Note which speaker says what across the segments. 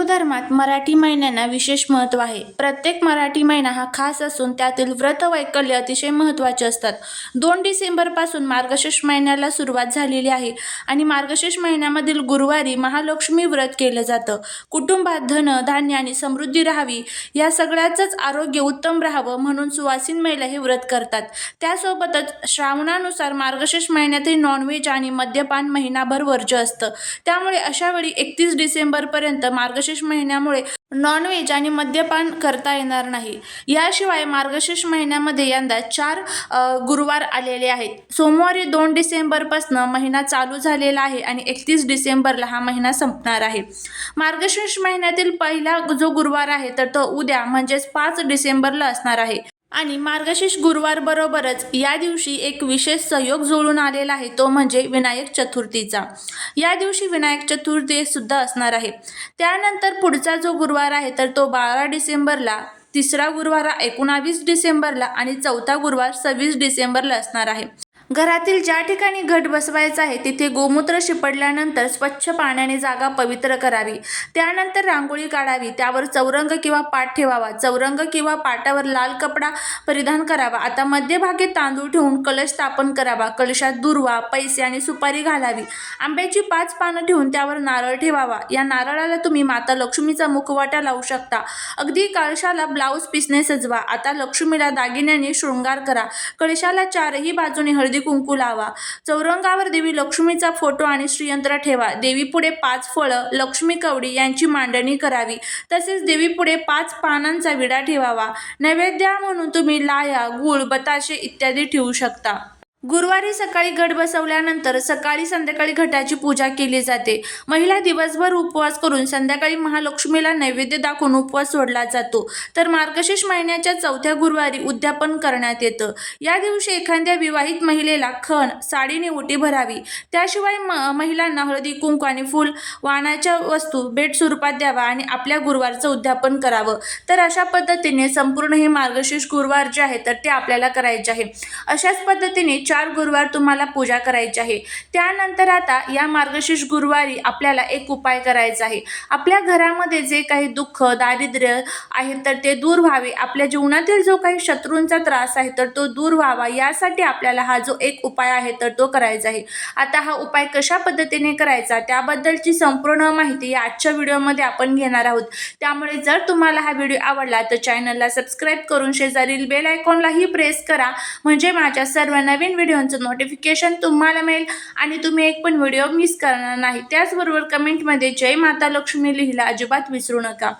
Speaker 1: हिंदू धर्मात मराठी महिन्यांना विशेष महत्त्व आहे. प्रत्येक मराठी महिना हा खास असून त्यातील व्रत वैकल्य अतिशय महत्त्वाचे असतात. दोन डिसेंबरपासून मार्गशीर्ष महिन्याला सुरुवात झालेली आहे आणि मार्गशीर्ष महिन्यामधील गुरुवारी महालक्ष्मी व्रत केलं जातं. कुटुंबात धन धान्य आणि समृद्धी राहावी या सगळ्याचंच आरोग्य उत्तम राहावं म्हणून सुवासीन महिला हे व्रत करतात. त्यासोबतच श्रावणानुसार मार्गशीर्ष महिन्यातील नॉनव्हेज आणि मद्यपान महिनाभर वर्ज्य असतं. त्यामुळे अशावेळी एकतीस डिसेंबरपर्यंत मार्गशीर्ष महिन्यामुळे नॉनव्हेज आणि मद्यपान करता येणार नाही. याशिवाय मार्गशीर्ष महिन्यामध्ये यंदा चार गुरुवार आलेले आहेत. सोमवारी दोन डिसेंबरपासून महिना चालू झालेला आहे आणि एकतीस डिसेंबरला हा महिना संपणार आहे. मार्गशीर्ष महिन्यातील पहिला जो गुरुवार आहे तर तो उद्या म्हणजेच पाच डिसेंबरला असणार आहे. आणि मार्गशीर्ष गुरुवार बरोबरच या दिवशी एक विशेष सहयोग जुळून आलेला आहे तो म्हणजे विनायक चतुर्थीचा. या दिवशी विनायक चतुर्थी सुद्धा असणार आहे. त्यानंतर पुढचा जो गुरुवार आहे तर तो बारा डिसेंबरला तिसरा गुरुवार एकोणावीस डिसेंबरला आणि चौथा गुरुवार सव्वीस डिसेंबरला असणार आहे. घरातील ज्या ठिकाणी घट बसवायचा आहे तिथे गोमूत्र शिपडल्यानंतर स्वच्छ पाण्याने जागा पवित्र करावी. त्यानंतर रांगोळी काढावी. त्यावर चौरंग किंवा पाट ठेवावा. चौरंग किंवा पाटावर लाल कपडा परिधान करावा. आता मध्यभागी तांदूळ ठेवून कलश स्थापन करावा. कलशात दुर्वा पैसे आणि सुपारी घालावी. आंब्याची पाच पानं ठेवून त्यावर नारळ ठेवावा. या नारळाला तुम्ही माता लक्ष्मीचा मुखवाटा लावू शकता. अगदी कळशाला ब्लाऊज पिसने सजवा. आता लक्ष्मीला दागिन्याने शृंगार करा. कळशाला चारही बाजूने हळदी कुंकू लावा. चौरंगावर देवी लक्ष्मीचा फोटो आणि श्रीयंत्र ठेवा. देवीपुढे पाच फळं लक्ष्मी कवडी यांची मांडणी करावी. तसेच देवीपुढे पाच पानांचा विडा ठेवावा. नैवेद्य म्हणून तुम्ही लाया गूळ बताशे इत्यादी ठेवू शकता. गुरुवारी सकाळी घट बसवल्यानंतर सकाळी संध्याकाळी घटाची पूजा केली जाते. महिला दिवसभर उपवास करून संध्याकाळी महालक्ष्मीला नैवेद्य दाखवून उपवास सोडला जातो. तर मार्गशीर्ष महिन्याच्या चौथ्या गुरुवारी उद्यापन करण्यात येतं. या दिवशी एखाद्या विवाहित महिलेला खण साडीने ओटी भरावी. त्याशिवाय म महिलांना हळदी कुंकू आणि फूल वाणाच्या वस्तू भेट स्वरूपात द्यावा आणि आपल्या गुरुवारचं उद्यापन करावं. तर अशा पद्धतीने संपूर्ण हे मार्गशीर्ष गुरुवार जे आहे तर ते आपल्याला करायचे आहे. अशाच पद्धतीने चार गुरुवार तुम्हाला पूजा करायची आहे. त्यानंतर आता या मार्गशीर्ष गुरुवारी आपल्याला एक उपाय करायचा आहे. आपल्या घरामध्ये जे काही दुःख दारिद्र्य आहे तर ते दूर व्हावे. आपल्या जीवनातील जो काही शत्रूंचा त्रास आहे तर तो दूर व्हावा. यासाठी आपल्याला हा जो एक उपाय आहे तर तो करायचा आहे. आता हा उपाय कशा पद्धतीने करायचा? त्याबद्दलची संपूर्ण माहिती या आजच्या व्हिडिओमध्ये आपण घेणार आहोत. त्यामुळे जर तुम्हाला हा व्हिडिओ आवडला तर चॅनलला सबस्क्राईब करून शेजारील बेल आयकॉनलाही प्रेस करा. म्हणजे माझ्या सर्व नवीन व्हिडिओंचं नोटिफिकेशन तुम्हाला मिळेल आणि तुम्ही एक पण व्हिडिओ मिस करणार नाही. त्याचबरोबर कमेंटमध्ये जय माता लक्ष्मी लिहिला अजिबात विसरू नका.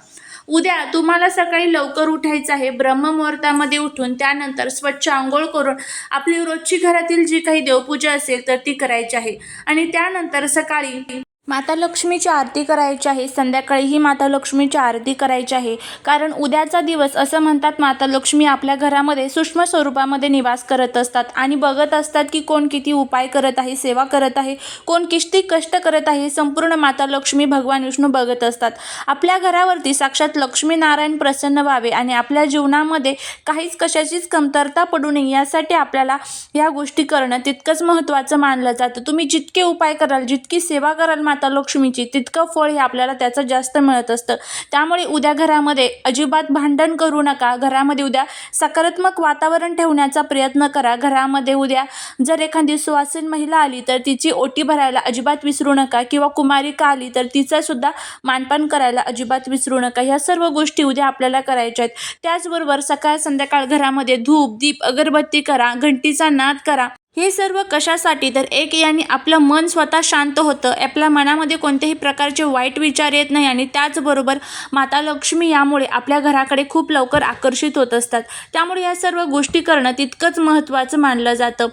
Speaker 1: उद्या तुम्हाला सकाळी लवकर उठायचं आहे. ब्रह्ममुहूर्तामध्ये उठून त्यानंतर स्वच्छ आंघोळ करून आपली रोजची घरातील जी काही देवपूजा असेल तर ती करायची आहे. आणि त्यानंतर सकाळी माता लक्ष्मीची आरती करायची आहे. संध्याकाळीही माता लक्ष्मीची आरती करायची आहे. कारण उद्याचा दिवस असं म्हणतात माता लक्ष्मी आपल्या घरामध्ये सूक्ष्म स्वरूपामध्ये निवास करत असतात आणि बघत असतात की कोण किती उपाय करत आहे सेवा करत आहे कोण किती कष्ट करत आहे संपूर्ण माता लक्ष्मी भगवान विष्णू बघत असतात. आपल्या घरावरती साक्षात लक्ष्मी नारायण प्रसन्न व्हावे आणि आपल्या जीवनामध्ये काहीच कशाचीच कमतरता पडू नये यासाठी आपल्याला या गोष्टी करणं तितकंच महत्त्वाचं मानलं जातं. तुम्ही जितके उपाय कराल जितकी सेवा कराल माता लक्ष्मीची तितकं फळ हे आपल्याला त्याचं जास्त मिळत असतं. त्यामुळे उद्या घरामध्ये अजिबात भांडण करू नका. घरामध्ये उद्या सकारात्मक वातावरण ठेवण्याचा प्रयत्न करा. घरामध्ये उद्या जर एखादी सुवासीन महिला आली तर तिची ओटी भरायला अजिबात विसरू नका. किंवा कुमारिका आली तर तिचंसुद्धा मानपान करायला अजिबात विसरू नका. ह्या सर्व गोष्टी उद्या आपल्याला करायच्या आहेत. त्याचबरोबर सकाळ संध्याकाळ घरामध्ये धूप दीप अगरबत्ती करा. घंटीचा नाद करा. हे सर्व कशासाठी? तर एक याने आपलं मन स्वतः शांत होतं. आपल्या मनामध्ये कोणत्याही प्रकारचे वाईट विचार येत नाही आणि त्याचबरोबर माता लक्ष्मी यामुळे आपल्या घराकडे खूप लवकर आकर्षित होत असतात. त्यामुळे या सर्व गोष्टी करणं तितकंच महत्त्वाचं मानलं जातं.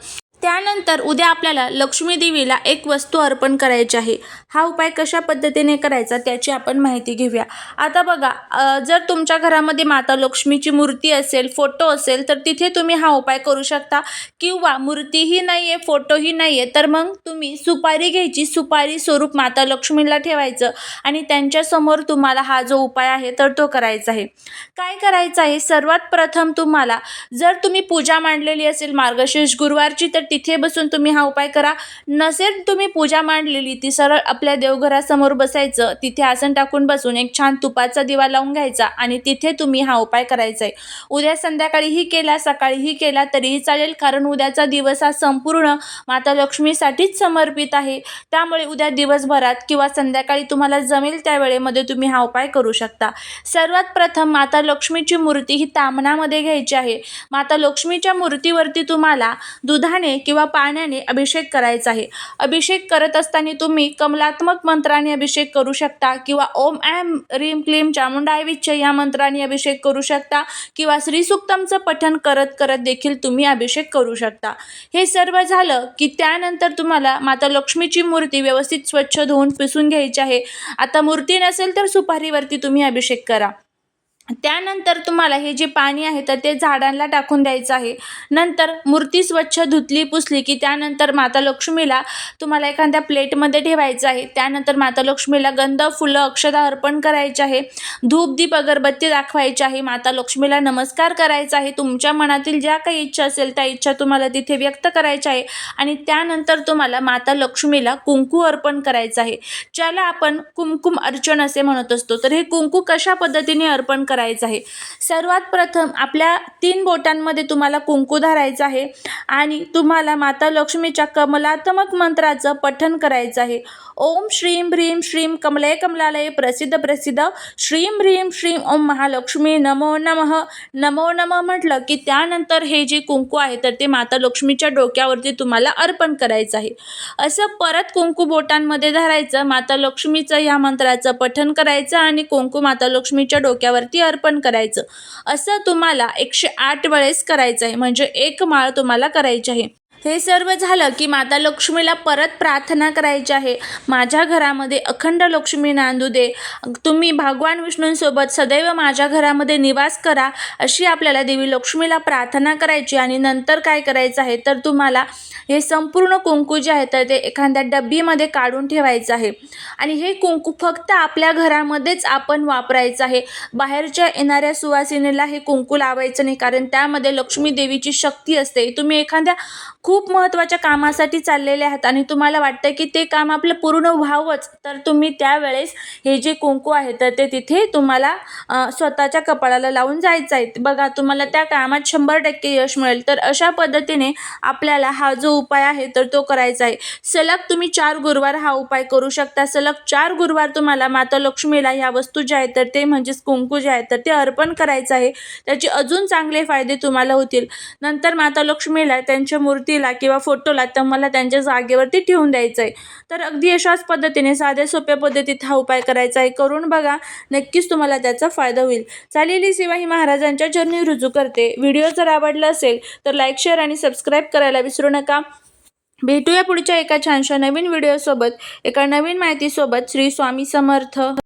Speaker 1: त्यानंतर उद्या आपल्याला लक्ष्मी देवीला एक वस्तू अर्पण करायची आहे. हा उपाय कशा पद्धतीने करायचा त्याची आपण माहिती घेऊया. आता बघा जर तुमच्या घरामध्ये माता लक्ष्मीची मूर्ती असेल फोटो असेल तर तिथे तुम्ही हा उपाय करू शकता. किंवा मूर्तीही नाही आहे फोटोही नाही आहे तर मग तुम्ही सुपारी घ्यायची. सुपारी स्वरूप माता लक्ष्मीला ठेवायचं आणि त्यांच्यासमोर तुम्हाला हा जो उपाय आहे तर तो करायचा आहे. काय करायचं आहे? सर्वात प्रथम तुम्हाला जर तुम्ही पूजा मांडलेली असेल मार्गशीर्ष गुरुवारची तर तिथे बसून तुम्ही हा उपाय करा. नसेल तुम्ही पूजा मांडलेली ती सरळ आपल्या देवघरासमोर बसायचं तिथे आसन टाकून बसून एक छान तुपाचा दिवा लावून घ्यायचा आणि तिथे तुम्ही हा उपाय करायचा आहे उद्या संध्याकाळीही केला सकाळीही केला तरीही चालेल कारण उद्याचा दिवस हा संपूर्ण माता लक्ष्मीसाठीच समर्पित आहे. त्यामुळे उद्या दिवसभरात किंवा संध्याकाळी तुम्हाला जमेल त्या वेळेमध्ये तुम्ही हा उपाय करू शकता. सर्वात प्रथम माता लक्ष्मीची मूर्ती ही तामणामध्ये घ्यायची आहे. माता लक्ष्मीच्या मूर्तीवरती तुम्हाला दुधाने किंवा पाण्याने अभिषेक करायचा आहे. अभिषेक करत असताना तुम्ही कमलात्मक मंत्राने अभिषेक करू शकता किंवा ओम ॲम रीम क्लीम चामुंडायविच्छ या मंत्राने अभिषेक करू शकता किंवा श्रीसुक्तमचं पठण करत करत देखील तुम्ही अभिषेक करू शकता. हे सर्व झालं की त्यानंतर तुम्हाला माता लक्ष्मीची मूर्ती व्यवस्थित स्वच्छ धुवून पिसून घ्यायची आहे. आता मूर्ती नसेल तर सुपारीवरती तुम्ही अभिषेक करा. त्यानंतर तुम्हाला हे जे पाणी आहे तर ते झाडांना टाकून द्यायचं आहे. नंतर मूर्ती स्वच्छ धुतली पुसली की त्यानंतर माता लक्ष्मीला तुम्हाला एखाद्या प्लेटमध्ये ठेवायचं आहे. त्यानंतर माता लक्ष्मीला गंध फुलं अक्षदा अर्पण करायचे आहे. धूप दीप अगरबत्ती दाखवायची आहे. माता लक्ष्मीला नमस्कार करायचा आहे. तुमच्या मनातील ज्या काही इच्छा असेल त्या इच्छा तुम्हाला तिथे व्यक्त करायच्या आहे. आणि त्यानंतर तुम्हाला माता लक्ष्मीला कुंकू अर्पण करायचं आहे. ज्याला आपण कुमकुम अर्चन असे म्हणत असतो. तर हे कुंकू कशा पद्धतीने अर्पण करायचं? करायचं आहे. सर्वात प्रथम आपल्या तीन बोटांमध्ये तुम्हाला कुंकू धरायचं आहे आणि तुम्हाला माता लक्ष्मीच्या कमलात्मक मंत्राचं पठण करायचं आहे. ओम श्रीम ह्रीम श्रीम कमलय कमलालय प्रसिद्ध प्रसिद्ध. श्रीम ह्रीम श्रीम ओम महालक्ष्मी नमो नमः. नमो नमः म्हटलं की त्यानंतर हे जे कुंकू आहे तर ते माता लक्ष्मीच्या डोक्यावरती तुम्हाला अर्पण करायचं आहे. असं परत कुंकू बोटांमध्ये धरायचं माता लक्ष्मीचं या मंत्राचं पठण करायचं आणि कुंकू माता लक्ष्मीच्या डोक्यावरती अर्पण करायचं. असं तुम्हाला एकशे आठ वेळेस करायचं आहे म्हणजे एक माळ तुम्हाला करायची आहे. हे सर्व झालं की माता लक्ष्मीला परत प्रार्थना करायची आहे. माझ्या घरामध्ये अखंड लक्ष्मी नांदू दे. तुम्ही भगवान विष्णूंसोबत सदैव माझ्या घरामध्ये निवास करा अशी आपल्याला देवी लक्ष्मीला प्रार्थना करायची आणि नंतर काय करायचं आहे तर तुम्हाला हे संपूर्ण कुंकू जे आहे तर ते एखाद्या डब्बीमध्ये काढून ठेवायचं आहे. आणि हे कुंकू फक्त आपल्या घरामध्येच आपण वापरायचं आहे. बाहेरच्या येणाऱ्या सुवासिनीला हे कुंकू लावायचं नाही कारण त्यामध्ये लक्ष्मी देवीची शक्ती असते. तुम्ही एखाद्या खूप महत्त्वाच्या कामासाठी चाललेले आहात आणि तुम्हाला वाटतं की ते काम आपलं पूर्ण व्हावंच तर तुम्ही त्यावेळेस हे जे कुंकू आहे तर ते तिथे तुम्हाला स्वतःच्या कपाळाला लावून जायचं आहे. बघा तुम्हाला त्या कामात शंभर टक्के यश मिळेल. तर अशा पद्धतीने आपल्याला हा जो उपाय आहे तर तो करायचा आहे. सलग तुम्ही चार गुरुवार हा उपाय करू शकता. सलग चार गुरुवार तुम्हाला माता लक्ष्मीला ह्या वस्तू ज्या आहेत तर ते म्हणजेच कुंकू जे आहे तर ते अर्पण करायचं आहे. त्याचे अजून चांगले फायदे तुम्हाला होतील. नंतर माता लक्ष्मीला त्यांच्या मूर्ती मूर्तीला किंवा फोटोला तर मला त्यांच्या जागेवरती ठेवून द्यायचं आहे तर अगदी अशाच पद्धतीने साध्या सोप्या पद्धतीत हा उपाय करायचा आहे. करून बघा नक्कीच तुम्हाला त्याचा फायदा होईल. चालेली सेवा ही महाराजांच्या चरणी रुजू करते. व्हिडिओ जर आवडला असेल तर लाईक शेअर आणि सबस्क्राईब करायला विसरू नका. भेटूया पुढच्या एका छानशा नवीन व्हिडिओसोबत. एका नवीन माहितीसोबत श्री स्वामी समर्थ.